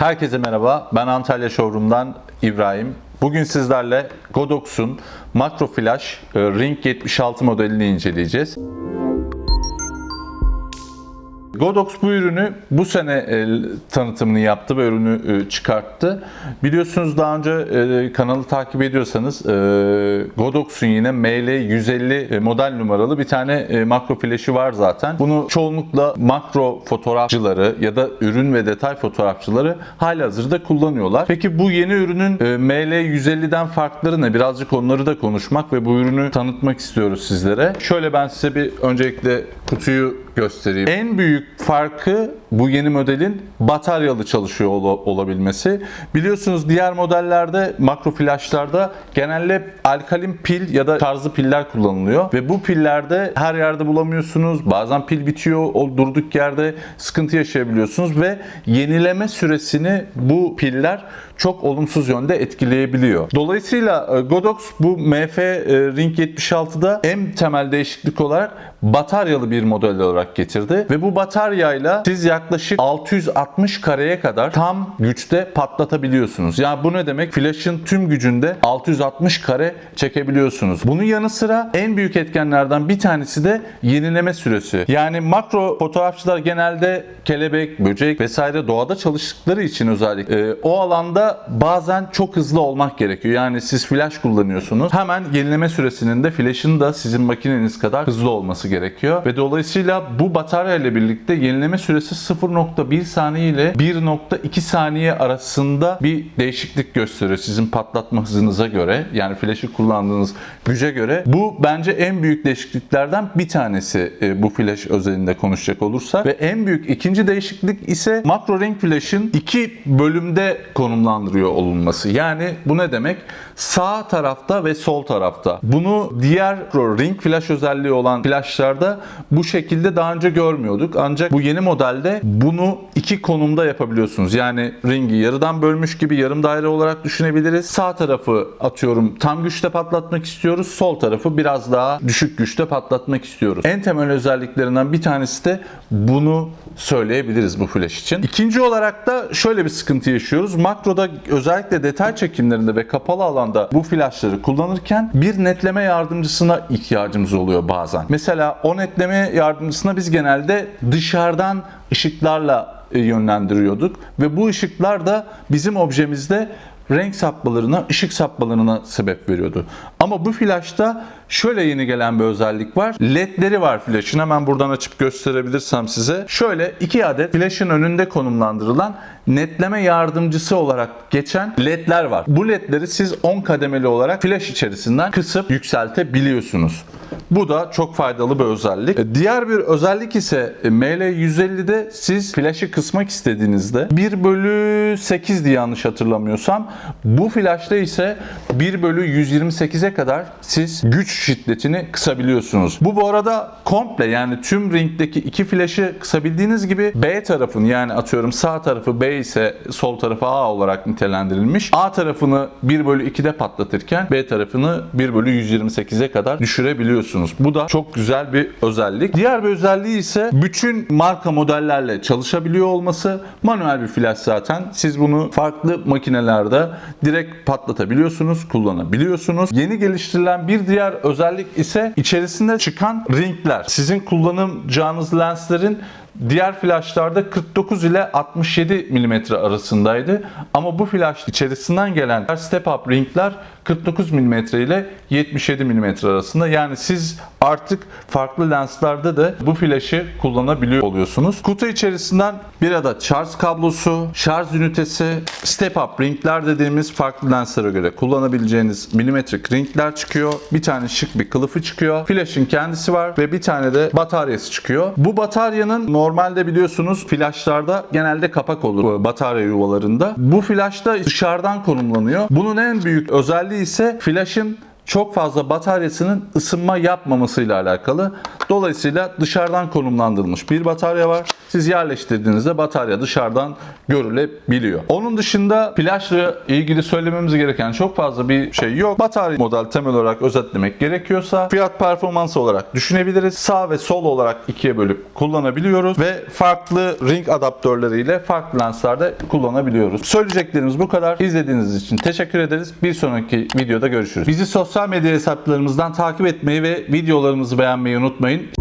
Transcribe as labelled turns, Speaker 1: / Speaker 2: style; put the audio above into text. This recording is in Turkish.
Speaker 1: Herkese merhaba. Ben Antalya Showroom'dan İbrahim. Bugün sizlerle Godox'un Macro Flash e, Ring 76 modelini inceleyeceğiz. Godox bu ürünü bu sene e, tanıtımını yaptı ve ürünü e, çıkarttı. Biliyorsunuz daha önce e, kanalı takip ediyorsanız Godox'un yine ML150 e, model numaralı bir tane makro flash'i var zaten. Bunu çoğunlukla makro fotoğrafçıları ya da ürün ve detay fotoğrafçıları halihazırda kullanıyorlar. Peki bu yeni ürünün e, ML150'den farkları ne? Birazcık onları da konuşmak ve bu ürünü tanıtmak istiyoruz sizlere. Şöyle ben size bir öncelikle kutuyu göstereyim. En büyük farkı bu yeni modelin bataryalı çalışıyor ol- olabilmesi. Biliyorsunuz diğer modellerde makro flashlarda genelde alkalin pil ya da şarjlı piller kullanılıyor ve bu pillerde her yerde bulamıyorsunuz. Bazen pil bitiyor, o durduk yerde sıkıntı yaşayabiliyorsunuz ve yenileme süresini bu piller çok olumsuz yönde etkileyebiliyor. Dolayısıyla e, Godox bu MF e, Ring 76'da en temel değişiklik olarak bataryalı bir model olarak getirdi ve bu bataryayla siz yaklaşık 660 kareye kadar tam güçte patlatabiliyorsunuz. Yani bu ne demek? Flash'ın tüm gücünde 660 kare çekebiliyorsunuz. Bunun yanı sıra en büyük etkenlerden bir tanesi de yenileme süresi. Yani makro fotoğrafçılar genelde kelebek, böcek vesaire doğada çalıştıkları için özellikle e, o alanda bazen çok hızlı olmak gerekiyor. Yani siz flash kullanıyorsunuz. Hemen yenileme süresinin de flash'ın da sizin makineniz kadar hızlı olması gerekiyor. Ve dolayısıyla bu batarya ile birlikte yenileme süresi 0.1 saniye ile 1.2 saniye arasında bir değişiklik gösteriyor sizin patlatma hızınıza göre. Yani flash'ı kullandığınız güce göre. Bu bence en büyük değişikliklerden bir tanesi e, bu flash özelinde konuşacak olursak. Ve en büyük ikinci değişiklik ise makro ring flash'ın iki bölümde konumlandırıyor olunması. Yani bu ne demek? Sağ tarafta ve sol tarafta. Bunu diğer ring flash özelliği olan flashlarda bu şekilde daha önce görmüyorduk. Ancak bu yeni modelde bunu iki konumda yapabiliyorsunuz. Yani ringi yarıdan bölmüş gibi yarım daire olarak düşünebiliriz. Sağ tarafı atıyorum tam güçte patlatmak istiyoruz. Sol tarafı biraz daha düşük güçte patlatmak istiyoruz. En temel özelliklerinden bir tanesi de bunu söyleyebiliriz bu flash için. İkinci olarak da şöyle bir sıkıntı yaşıyoruz. Makroda özellikle detay çekimlerinde ve kapalı alanda bu flashları kullanırken bir netleme yardımcısına ihtiyacımız oluyor bazen. Mesela o netleme yardımcısına biz genelde dışarıdan ışıklarla e, yönlendiriyorduk. Ve bu ışıklar da bizim objemizde renk sapmalarına, ışık sapmalarına sebep veriyordu. Ama bu flashta şöyle yeni gelen bir özellik var. LED'leri var flash'ın. Hemen buradan açıp gösterebilirsem size. Şöyle iki adet flash'ın önünde konumlandırılan netleme yardımcısı olarak geçen LED'ler var. Bu LED'leri siz 10 kademeli olarak flash içerisinden kısıp yükseltebiliyorsunuz. Bu da çok faydalı bir özellik. E, Diğer bir özellik ise e, ML150'de siz flash'ı kısmak istediğinizde 1 bölü 8 diye yanlış hatırlamıyorsam bu flash'ta ise 1 bölü 128'e kadar siz güç şiddetini kısabiliyorsunuz. Bu bu arada komple yani tüm ringdeki iki flash'ı kısabildiğiniz gibi B tarafını yani atıyorum sağ tarafı B ise sol tarafı A olarak nitelendirilmiş. A tarafını 1 bölü 2'de patlatırken B tarafını 1 bölü 128'e kadar düşürebiliyorsunuz. Bu da çok güzel bir özellik. Diğer bir özelliği ise bütün marka modellerle çalışabiliyor olması. Manuel bir flash zaten. Siz bunu farklı makinelerde direkt patlatabiliyorsunuz, kullanabiliyorsunuz. Yeni geliştirilen bir diğer özellik ise içerisinde çıkan ringler. Sizin kullanacağınız lenslerin Diğer flashlarda 49 ile 67 mm arasındaydı. Ama bu flash içerisinden gelen step up ringler 49 mm ile 77 mm arasında. Yani siz artık farklı lenslerde de bu flash'ı kullanabiliyor oluyorsunuz. Kutu içerisinden bir adet şarj kablosu, şarj ünitesi, step up ringler dediğimiz farklı lenslere göre kullanabileceğiniz milimetrik ringler çıkıyor. Bir tane şık bir kılıfı çıkıyor. Flash'ın kendisi var ve bir tane de bataryası çıkıyor. Bu bataryanın normalde biliyorsunuz flashlarda genelde kapak olur batarya yuvalarında. Bu flashta dışarıdan konumlanıyor. Bunun en büyük özelliği ise flash'ın çok fazla bataryasının ısınma yapmamasıyla alakalı. Dolayısıyla dışarıdan konumlandırılmış bir batarya var. Siz yerleştirdiğinizde batarya dışarıdan görülebiliyor. Onun dışında flaşla ilgili söylememiz gereken çok fazla bir şey yok. Batarya model temel olarak özetlemek gerekiyorsa fiyat performans olarak düşünebiliriz. Sağ ve sol olarak ikiye bölüp kullanabiliyoruz ve farklı ring adaptörleriyle farklı lenslerde kullanabiliyoruz. Söyleyeceklerimiz bu kadar. İzlediğiniz için teşekkür ederiz. Bir sonraki videoda görüşürüz. Bizi sosyal medya hesaplarımızdan takip etmeyi ve videolarımızı beğenmeyi unutmayın.